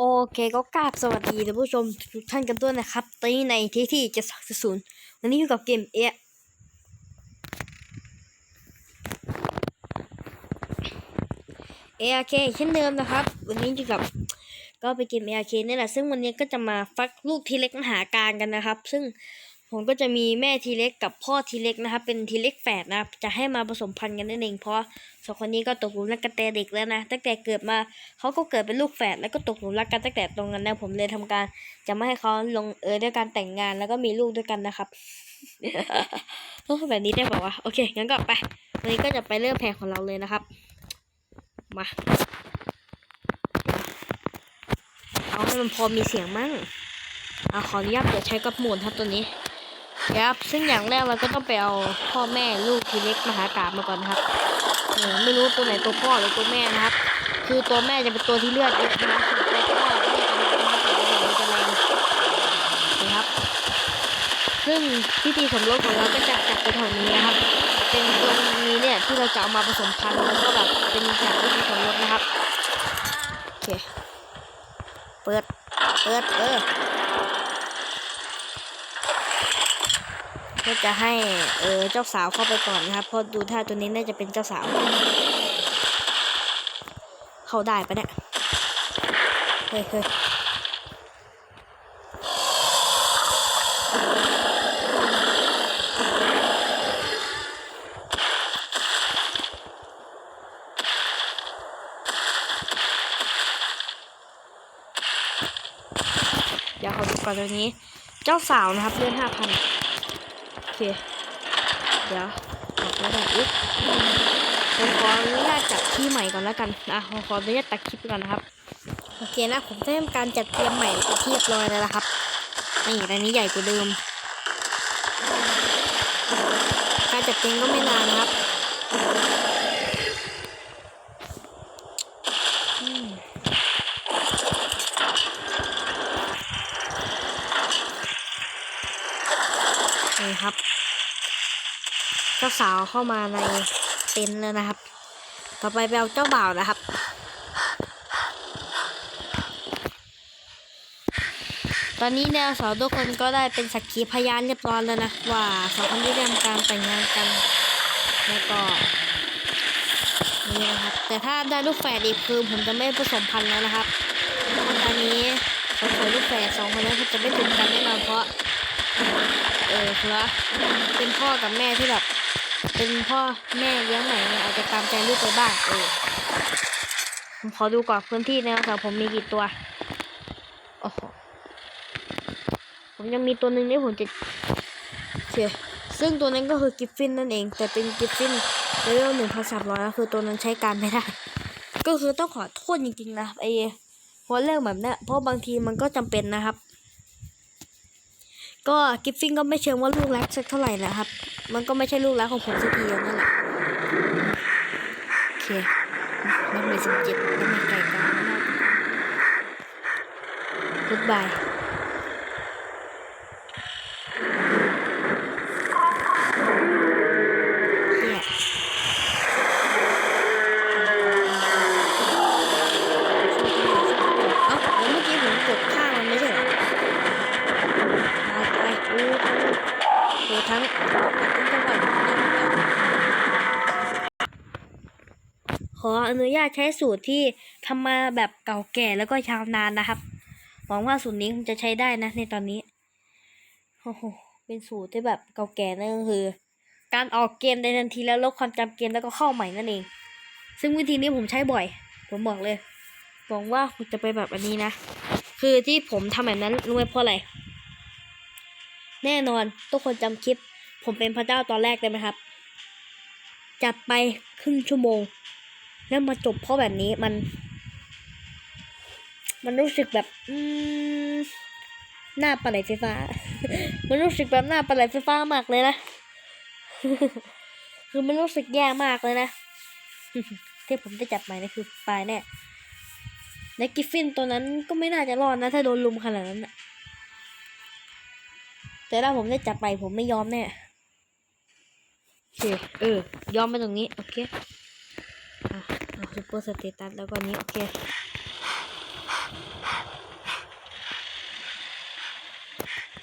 โอเคก็กราบสวัสดีท่านผู้ชมทุกท่านกันด้วยนะครับตอนนี้ในที่ที่จะสักศูนย์วันนี้อยู่กับเกมเอะเอเคเช่นเดิมนะครับ วันนี้อยู่กับก็ไปเกมเอเคนี่แหละซึ่งวันนี้ก็จะมาฟักลูกทีเล็กมหาการกันนะครับ ซึ่ง ผมก็จะมีแม่ทีเล็กกับพ่อทีเล็กนะครับ เป็นทีเล็กแฝดนะครับ จะให้มาผสมพันธุ์กันนั่นเองเพราะสองคนนี้ก็ตกหลุมรักกันแต่เด็กแล้วนะ ตั้งแต่เกิดมาเขาก็เกิดเป็นลูกแฝดแล้วก็ตกหลุมรักกันตั้งแต่ตรงนั้นนะผมเลยทำการ จะไม่ให้เขาลงเอยด้วยการแต่งงานแล้วก็มีลูกด้วยกันนะครับโอ้แบบนี้ได้บอกว่าโอเคงั้นก็ไปวันนี้ก็จะไปเริ่มแผนของเราเลยนะครับ มาเอาให้มันพอมีเสียงมั่งเอาขออนุญาตเดี๋ยวใช้กับหมุนครับตัวนี้ ครับ ซึ่งอย่างแรกเราก็ต้องไปเอาพ่อแม่ลูกทีเล็กมหากาบมาก่อนนะครับเออไม่รู้ตัวไหนตัวพ่อหรือตัวแม่นะครับ คือตัวแม่จะเป็นตัวที่เลือดเยอะนะครับส่วนตัวพ่อเนี่ยจะเป็นตัวที่เลือดจะแรงนะครับ ซึ่งพิธีสมรสของเราก็จะจัดไปแถวนี้นะครับ เป็นตรงนี้เนี่ยที่เราจะเอามาผสมพันธุ์แล้วก็แบบเป็นจากพิธีสมรสนะครับ โอเค เปิด เปิด เออ ก็จะให้เออเจ้าสาวเข้าไปก่อนนะครับเพราะดูท่าตัวนี้น่าจะเป็นเจ้าสาว เข้าได้ปะเนี่ยเฮ้ยเฮ้ยเดี๋ยวขอดูก่อนตัวนี้ เจ้าสาวนะครับเลื่อนห้าพัน เค เดี๋ยวออกแล้วได้อุ๊ยผมขออนุญาตจัดที่ใหม่ก่อนแล้วกันนะผมขออนุญาตตัดคลิปก่อนนะครับ โอเคนะ ผมได้ทำการจัดเตรียมใหม่เป็นที่เรียบร้อยแล้วนะครับ นี่อันนี้ใหญ่กว่าเดิม การจัดเตรียมก็ไม่นานนะครับอืมนี่ครับ เจ้าสาวเข้ามาในเต็นท์แล้วนะครับ ต่อไปไปเอาเจ้าบ่าวนะครับ ตอนนี้แนวสาวทุกคนก็ได้เป็นสักขีพยานเรียบร้อยแล้วนะว่าสองคนนี้ได้ทำการแต่งงานกันแล้วก็นี่นะครับ แต่ถ้าได้ลูกแฝดอีกคือผมจะไม่ผสมพันธุ์แล้วนะครับตอนนี้ผมเผยลูกแฝดสองคนนี้เขาจะไม่ถูกกันแน่นอนเพราะ เออคือว่าเป็นพ่อกับแม่ที่แบบ เป็นพ่อแม่เลี้ยงใหม่เนี่ยอาจจะตามใจลูกไปบ้างเออผมขอดูก่อนพื้นที่นะครับผมมีกี่ตัวโอ้โหผมยังมีตัวหนึ่งที่ผมจะเสียซึ่งตัวนั้นก็คือกิฟฟินนั่นเอง แต่เป็นกิฟฟินเลเวลหนึ่งพันสามร้อยคือตัวนั้นใช้การไม่ได้ ก็คือต้องขอโทษจริงๆนะไอ้เพราะเรื่องแบบนี้เพราะบางทีมันก็จำเป็นนะครับ ก็กิฟฟิงก็ไม่เชิงว่าลูกรักสักเท่าไหร่นะครับ มันก็ไม่ใช่ลูกรักของผมสักทีนั่นแหละโอเคมันมีสิบเจ็ดมันมีไก่กลาไมากกุดบ ใช้สูตรที่ทำมาแบบเก่าแก่แล้วก็ยาวนานนะครับหวังว่าสูตรนี้คงจะใช้ได้นะในตอนนี้โอ้โหเป็นสูตรที่แบบเก่าแก่นั่นก็คือ การออกเกมในทันทีแล้วลบความจำเกมแล้วก็เข้าใหม่นั่นเอง ซึ่งวิธีนี้ผมใช้บ่อย ผมบอกเลยหวังว่าคุณจะไปแบบอันนี้นะ คือที่ผมทำแบบนั้นรู้ไหมเพราะอะไร แน่นอนทุกคนจำคลิป ผมเป็นพระเจ้าตอนแรกได้ไหมครับ จัดไปครึ่งชั่วโมง แล้วมาจบเพราะแบบนี้มัน มันรู้สึกแบบ อืมหน้าปลาไหลไฟฟ้า มันรู้สึกแบบหน้าปลาไหลไฟฟ้ามากเลยนะ คือมันรู้สึกแย่มากเลยนะที่ผมจะจับใหม่นะคือปลายแน่และกิฟฟินตัวนั้นก็ไม่น่าจะรอดนะ ถ้าโดนลุมขนาดนั้นนะแต่ถ้าผมได้จับไปผมไม่ยอมแน่โอเคเออ ยอมไปตรงนี้ โอเคอะ ซูเปอร์สเตตัสแล้วก็นี้โอเค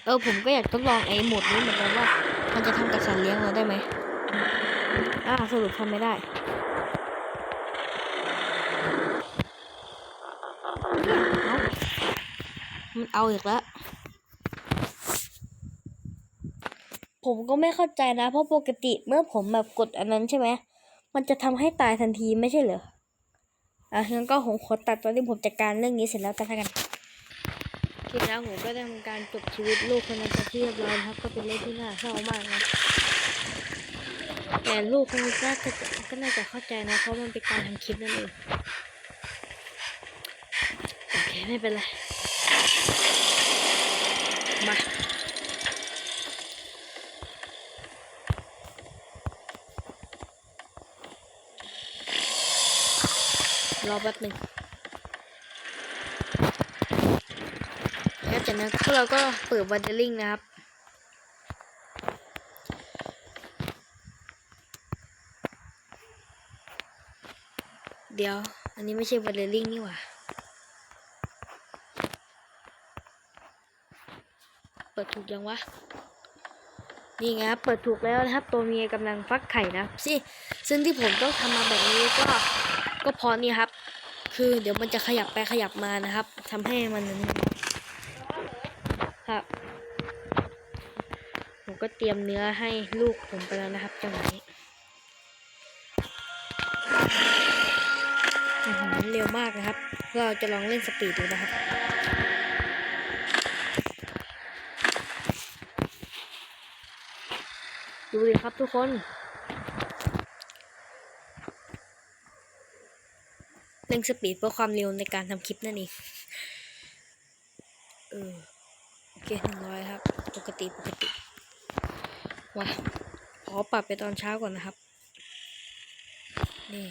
เออผมก็อยากทดลองไอ้หมดนี้เหมือนกันว่า มันจะทำกับสัตว์เลี้ยงเราได้ไหมอ่าสรุปทำไม่ได้มันเอาอีกแล้ว ผมก็ไม่เข้าใจนะ เพราะปกติเมื่อผมแบบกดอันนั้นใช่ไหม มันจะทำให้ตายทันทีไม่ใช่เหรอ อะงั้นก็ผมขอตัดตอนที่ผมจัดการเรื่องนี้เสร็จแล้วกันแล้กันทีแล้วผมก็ได้ทำการจบชีวิตลูกคนนั้นที่เรียบร้อยนะครับ ก็เป็นเรื่องที่น่าเศร้ามากนะแต่ลูกคนนี้ก็จะก็น่าจะเข้าใจนะ เพราะมันเป็นการทำคลิปนั่นเองโอเคไม่เป็นไร มา รอแป๊บหนึ่งแล้วจากนั้นพวกเราก็เปิดวันเดอร์ลิงนะครับเดี๋ยว อันนี้ไม่ใช่วันเดอร์ลิงนี่หว่า เปิดถูกยังวะ นี่ไงครับ เปิดถูกแล้วนะครับ ตัวเมียกำลังฟักไข่นะสิซึ่งที่ผมต้องทำมาแบบนี้ก็ ก็พราะนี่ครับ คือเดี๋ยวมันจะขยับไปขยับมานะครับทำให้มันนั้นครับ ผมก็เตรียมเนื้อให้ลูกผมไปแล้วนะครับจังหวะนี้เร็วมากนะครับ เราจะลองเล่นสปีดดูนะครับดูดิครับทุกคน ร่งสปีดเพื่อความเร็วในการทำคลิปนั่นเองเออโอเคหนึ่งร้อยครับ ปกติปกติว้าขอปรับไปตอนเช้าก่อนนะครับ นี่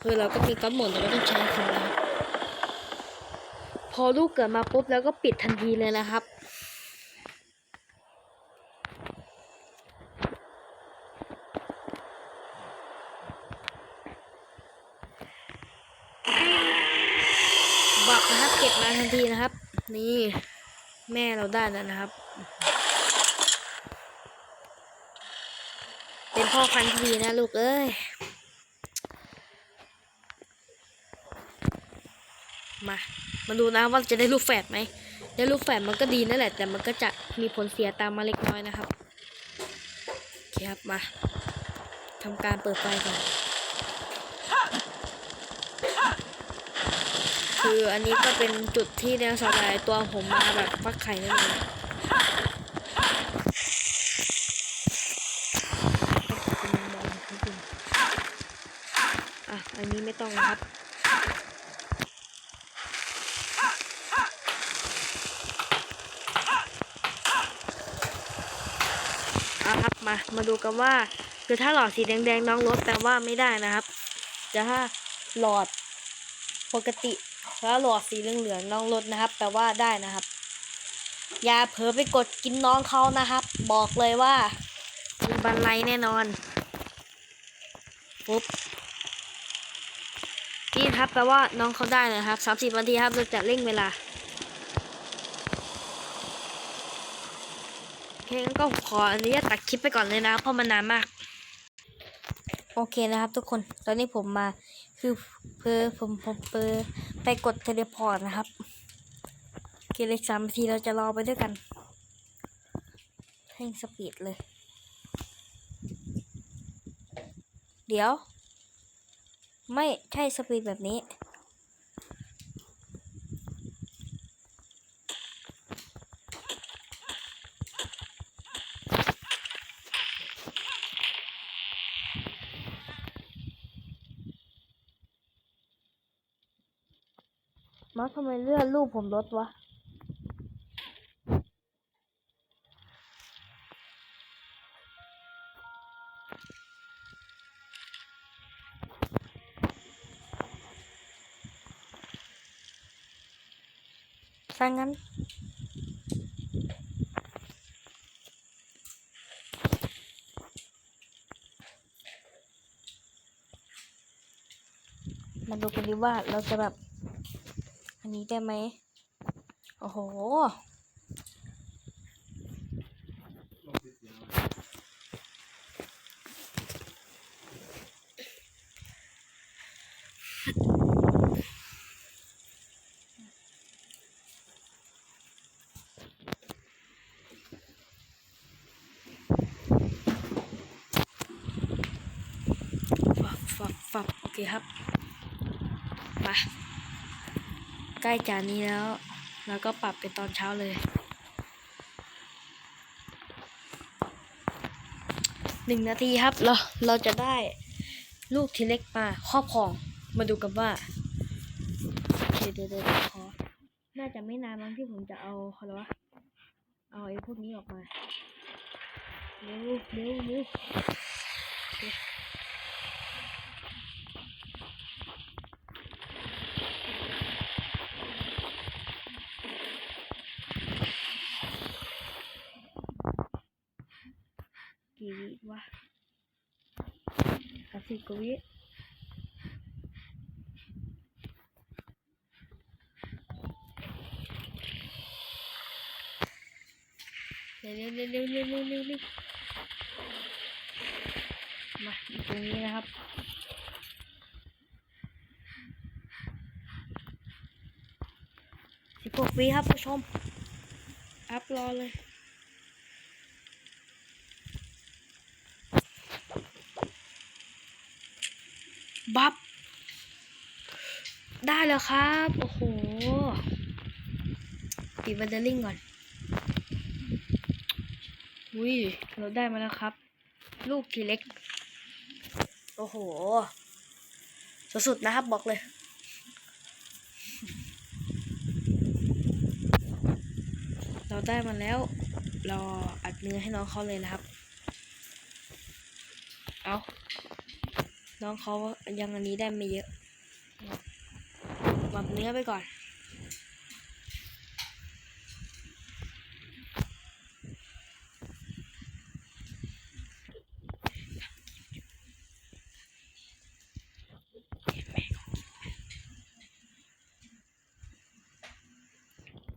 คือเราก็มีก๊อตหมดเราก็ต้องใช้คือนะครับพอลูกเกิดมาปุ๊บแล้วก็ปิดทันทีเลยนะครับ บักนะครับ เก็บมาทันที นี่แม่เราได้แล้วนะครับ เป็นพ่อพันธุ์ที่ดีนะลูกเอ้ย มา มาดูนะว่าจะได้ลูกแฝดไหม ได้ลูกแฝดมันก็ดีนั่นแหละ แต่มันก็จะมีผลเสียตามมาเล็กน้อยนะครับ โอเคครับ มาทำการเปิดไฟก่อน คืออันนี้ก็เป็นจุดที่แนวสลายตัวผมมาแบบฟักไข่นั่นเองอะ อันนี้ไม่ต้องนะครับอะครับมา มาดูกันว่าคือถ้าหลอดสีแดงๆน้องลดแปลว่าไม่ได้นะครับ จะถ้าหลอดปกติ แล้วหลอดสีเหลืองๆน้องลดนะครับ แปลว่าได้นะครับ อย่าเผลอไปกดกินน้องเขานะครับ บอกเลยว่ามีบันไลแน่นอนปุ๊บนี่ครับแปลว่าน้องเขาได้นะครับสามสิบนาทีครับเราจะเร่งเวลาโอเคงั้นก็ขออนุญาตตัดคลิปไปก่อนเลยนะเพราะมันนานมาก โอเคนะครับทุกคนตอนนี้ผมมา คือเพอผมผมเพอไปกดเทเลพอร์ตนะครับเกเลยสามนาทีเราจะรอไปด้วยกันให้สปีดเลย เดี๋ยว ไม่ใช่สปีดแบบนี้ มาทำไมเลื่อนรูปผมลดวะถ้างั้นมาดูกันดีว่าเราจะแบบ อันนี้ได้ไหม โอ้โหฟับฝับฝับโอเคครับ มา ใกล้จานนี้แล้ว แล้วก็ปรับเป็นตอนเช้าเลยหนึ่งนาทีครับเราเราจะได้ลูกทีเล็กมาครอบครองมาดูกันว่าเดี๋ยวเดี๋ยวขอน่าจะไม่นานมั้งที่ผมจะเอาเขาเรียว่าเอาไอ้พวกนี้ออกมาเร็วเร็วเร็ว วะสามสิบกวิเร็วเร็วเร็วเร็วเร็วเร็วเร็วมาตรงนี้นะครับสิบหกวิครับผู้ชมอัพรอเลย บับ ได้แล้วครับ โอ้โห ปิดบันเดอร์ลิงก่อน อุ้ย เราได้มาแล้วครับ ลูกทีเล็ก โอ้โห สุดๆนะครับบอกเลยเราได้มาแล้ว เราอัดเนื้อให้น้องเขาเลยนะครับ เอา น้องเขายังอันนี้ได้ไม่เยอะหมักเนื้อไปก่อน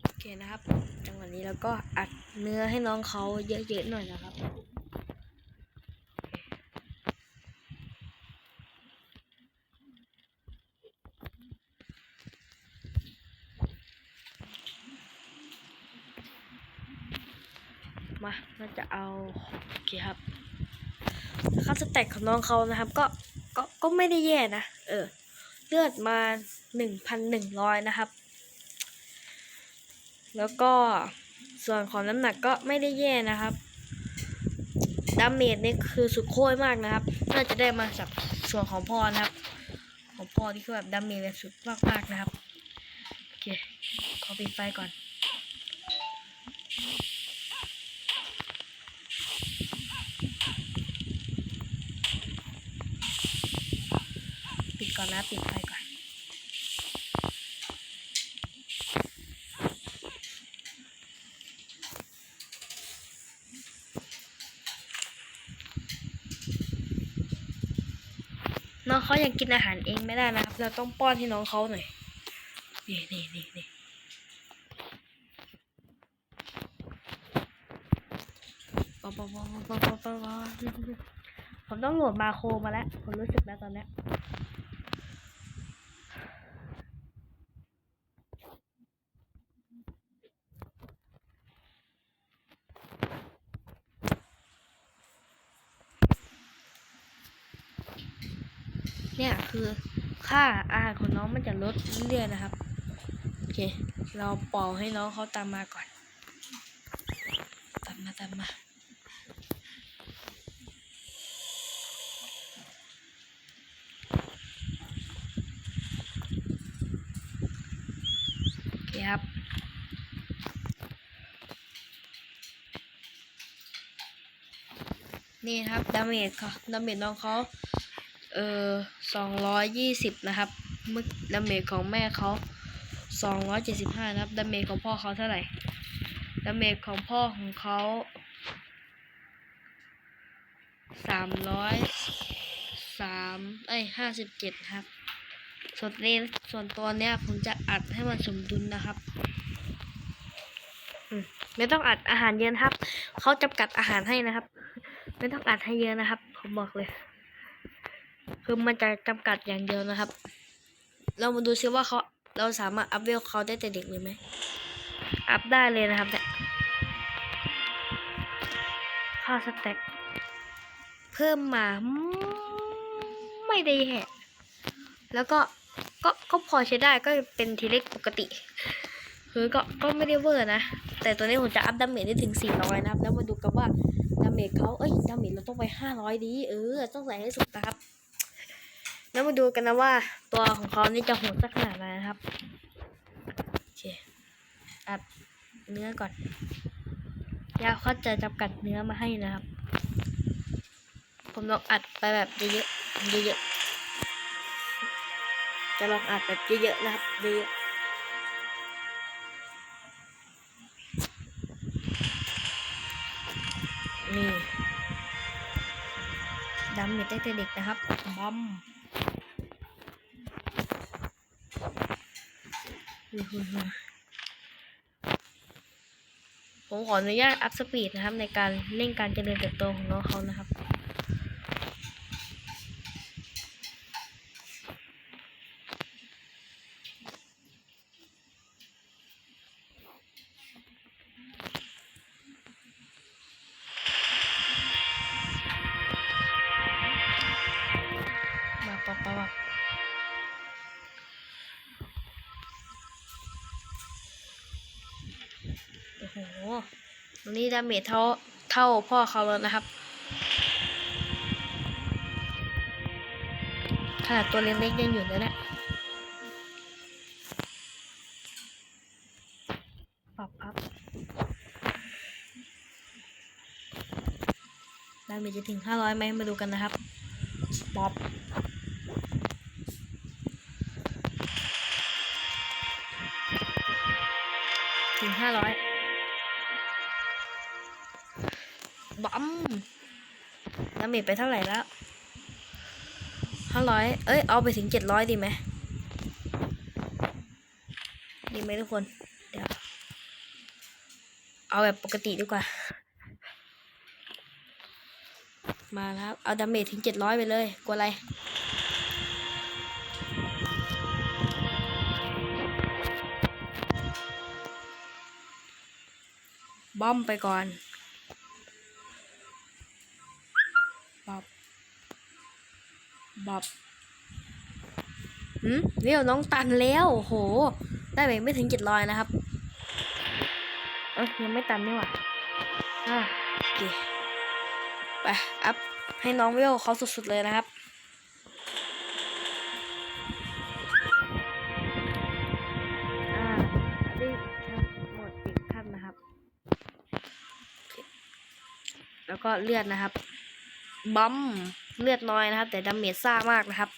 โอเคนะครับ จังหวะนี้แล้วก็อัดเนื้อให้น้องเขาเยอะๆหน่อยนะครับ มาน่าจะเอา โอเคครับค่าสแต็กของน้องเขานะครับ ก็ก็ก็ไม่ได้แย่นะ เออ เลือดมาหนึ่งพันหนึ่งร้อยนะครับ แล้วก็ส่วนของน้ำหนักก็ไม่ได้แย่นะครับดาเมจนี่คือสุดโค้ยมากนะครับ น่าจะได้มาจากส่วนของพ่อนะครับ ของพ่อที่คือแบบดาเมจสุดมากๆนะครับ โอเค ขอปิดไฟก่อน ก่อนนะปิดไฟก่อนน้องเขายังกินอาหารเองไม่ได้นะครับ เราต้องป้อนให้น้องเขาหน่อย นี่นี่นี่นี่ปอปอปอปอปอปอผมต้องโหลดมาโครมาแล้ว ผมรู้สึกแล้วตอนเนี้ย คือค่าอาหารของน้องมันจะลดเรื่อยๆนะครับ โอเค เราป่อให้น้องเขาตามมาก่อน ตามมาตามมาโอเคครับนี่ครับดาเมจเขาดาเมจน้องเขาเออ สองร้อยยี่สิบนะครับมื่อดาเมจของแม่เขาสองร้อยเจ็ดสิบห้านะครับดาเมจของพ่อเขาเท่าไหร่ดาเมจของพ่อของเขาสามร้อยสามเอ้ยห้าสิบเจ็ดครับ ส่วนนี้ส่วนตัวเนี้ยผมจะอัดให้มันสมดุลนะครับมไม่ต้องอัดอาหารเยอะนครับ เขาจำกัดอาหารให้นะครับ ไม่ต้องอัดให้เยอะนะครับ ผมบอกเลย คือมันจะจำกัดอย่างเดียวนะครับ เรามาดูซิว่าเขาเราสามารถอัพเวลเขาได้แต่เด็กเลยไหมอัพได้เลยนะครับเนี่ยค่าสแต็กเพิ่มมาไม่ได้แย่แล้วก็ก็ก็พอใช้ได้ก็เป็นทีเล็กปกติ คือก็ก็ไม่ได้เวอร์นะ แต่ตัวนี้ผมจะอัพดาเมจได้ถึง 400 นะครับ แล้วมาดูกันว่าดาเมจเขาเอ้ยดาเมจเราต้องไป 500 ดี เออ ต้องใส่ให้สุดนะครับ แล้วมาดูกันนะว่า ตัวของเขานี่จะโหดสักขนาดไหนนะครับโอเคอัดเนื้อก่อนยาเขาจะจำกัดเนื้อมาให้นะครับ ผมลองอัดไปแบบเยอะๆเยอะๆจะลองอัดแบบเยอะๆนะครับเยอะๆนี่ดำเม็ดตั้งแต่เด็กนะครับบอม ผมขออนุญาตอัพสปีดนะครับ ในการเร่งการเจริญเติบโตของน้องเขานะครับ วันนี้ดาเมจเท่าเท่าพ่อเขาแล้วนะครับ ขนาดตัวเล็กๆยังอยู่เลยนะปรับอัพดาเมจจะถึง 500ไหมมาดูกันนะครับ ป๊อป เมจไปเท่าไหร่แล้วห้าร้อยเอ้ย เอาไปถึงเจ็ดร้อยดีไหม ดีไหมทุกคน เดี๋ยว เอาแบบปกติดีกว่า มาแล้วเอาดาเมจถึงเจ็ดร้อยไปเลย กลัวอะไรบอมไปก่อน บอบหืมเรียวน้องตันแล้วโอ้โห ได้ไปไม่ถึงเจ็ดร้อยนะครับเอ้ยยังไม่ตันนี่หว่าอ่าโอเคไปอัพให้น้องเวลเขาสุดๆเลยนะครับอ่าได้ทั้งหมดสิบขั้นนะครับแล้วก็เลือดนะครับบัม เลือดน้อยนะครับ แต่ดาเมจซ่ามากนะครับ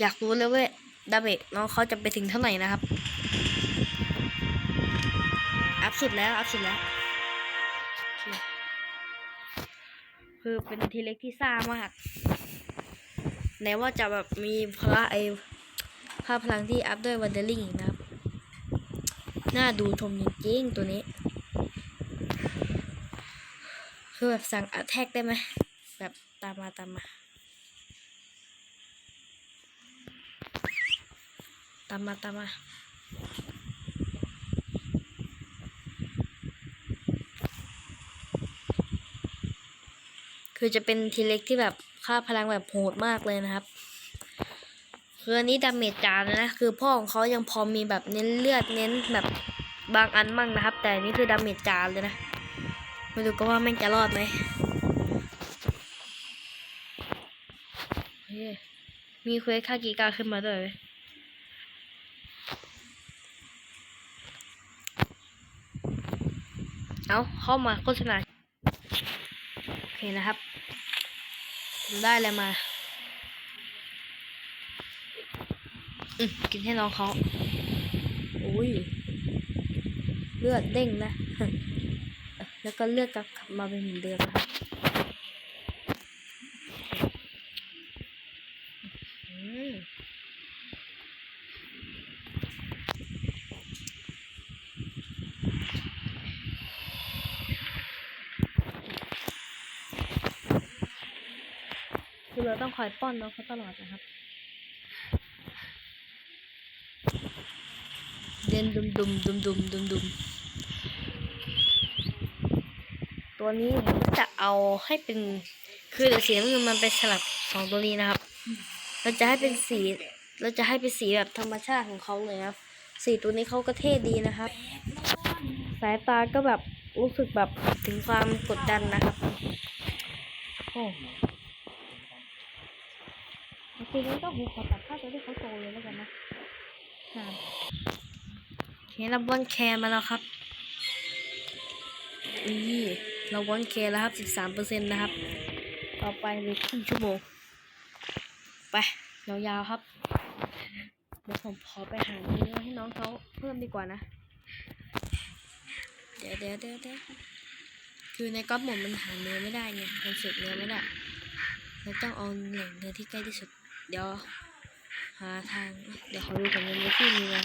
อยากรู้เลยเว้ยดาเมจน้องเขาจะไปถึงเท่าไหร่นะครับ อัพสุดแล้ว อัพสุดแล้วคือเป็นทีเล็กที่ซ่ามากไหนว่าจะแบบมีพละไอภาพพลังที่อัพด้วยวันเดอร์ลิงนะครับ น่าดูชมจริงๆตัวนี้ คือแบบสั่งอั t แทกได้ไหม แบบตามมาตามมา ตามมาตามมาคือจะเป็นทีเล็กที่แบบค่าพลังแบบโหดมากเลยนะครับ คืออันนี้ดาเมจจานนะ คือพ่อของเขายังพอมีแบบเน้นเลือดเน้นแบบบางอันมั่งนะครับ แต่อันนี่คือดาเมจจานเลยนะ ไม่รู้ก็ว่าแม่งจะรอดไหมเฮ้ย มีเควสคากิกาขึ้นมาด้วยเว้ยเอาเข้ามาโฆษณาโอเคนะครับผมได้อะไรมาอืมกินให้น้องเขาอุ้ยเลือดเด้งนะ แล้วก็เลือดกลับมาเป็นเหมือนเดิมนะครับอืม คอเราต้องคอยป้อนน้องเขาตลอดนะครับ เดินดุมดุมดุมดุมดุมดุมตัวนี้ผมจะเอาให้เป็น คือเดี๋ยวสีน้ำเงินมันไปสลับสองตัวนี้นะครับ เราจะให้เป็นสี เราจะให้เป็นสีแบบธรรมชาติของเขาเลยครับ สีตัวนี้เขาก็เท่ดีนะครับ สายตาก็แบบรู้สึกแบบถึงความกดดันนะครับ โอ้ โอเคงั้นก็ผมขอตัดภาพตัวที่เขาโตเลยแล้วกันนะโอเคเราบอนแคร์มาแล้วครับนี่เราบอนแคร์แล้วครับ13เปอร์เซ็นต์นะครับ ต่อไปเลยครึ่งชั่วโมง ไปยาวๆครับ เดี๋ยวผมขอไปหาเนื้อให้น้องเขาเพิ่มดีกว่านะ เดี๋ยวเดี๋ยวเดี๋ยวเดี๋ยวคือในก๊อปหมดมันหาเนื้อไม่ได้ไงมันเสกเนื้อไม่ได้ เราต้องเอาแหล่งเนื้อที่ใกล้ที่สุด เดี๋ยวหาทาง เดี๋ยวขอดูก่อนว่าเนื้อที่มีไหม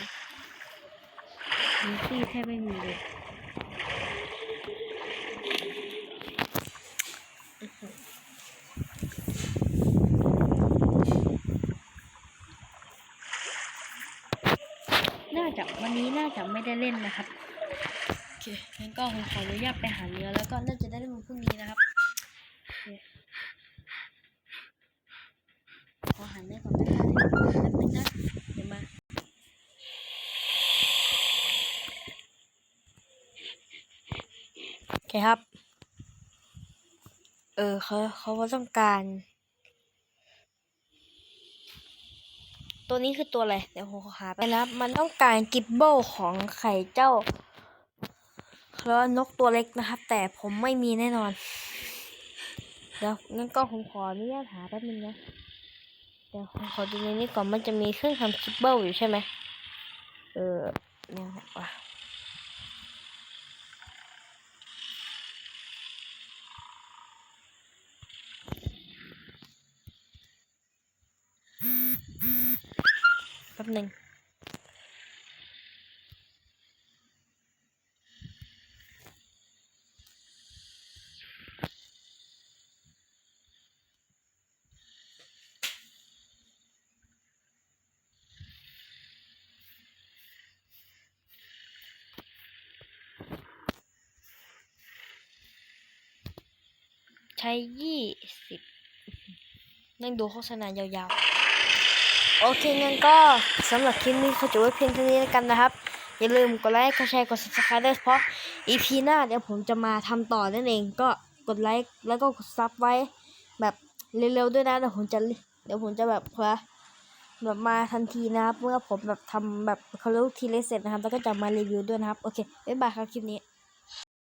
เนื้อที่แทบไม่มีเลยอื้อหือน่าจะวันนี้น่าจะไม่ได้เล่นนะครับ โอเคงั้นก็ผมขออนุญาตไปหาเนื้อแล้วก็น่าจะได้เล่นวันพรุ่งนี้นะครับ โอเค ขอหาเนื้อก่อนนะคะแป๊บนึงนะเดี๋ยวมาโอเคครับ เออเขาเขาว่าต้องการ ตัวนี้คือตัวอะไร เดี๋ยวผมขอหาไปนะมันต้องการกิบเบิลของไข่เจ้าแล้วนกตัวเล็กนะครับ แต่ผมไม่มีแน่นอนเดี๋ยวงั้นก็ผมขออนุญาตหาแป๊บนึงนะ เดี๋ยวขอดูในนี้ก่อนมันจะมีเครื่องทำคิปเบิลอยู่ใช่ไหมเออเนี่ยว่ะแป๊บหนึ่ง ใช้ยี่สิบนั่งดูโฆษณายาวๆ โอเคงั้นก็สำหรับคลิปนี้ขอจบไว้เพียงเท่านี้แล้วกันนะครับ อย่าลืมกดไลค์กดแชร์กด subscribe ด้วยเพราะ EP หน้าเดี๋ยวผมจะมาทำต่อนั่นเองก็กดไลค์แล้วก็กดซับไว้ แบบเร็วๆด้วยนะเดี๋ยวผมจะเดี๋ยวผมจะแบบเพื่อแบบมาทันทีนะครับ เมื่อผมแบบทำแบบเขาเรียกทีเลเสร็จนะครับ แล้วก็จะมารีวิวด้วยนะครับ โอเค บ๊ายบายครับคลิปนี้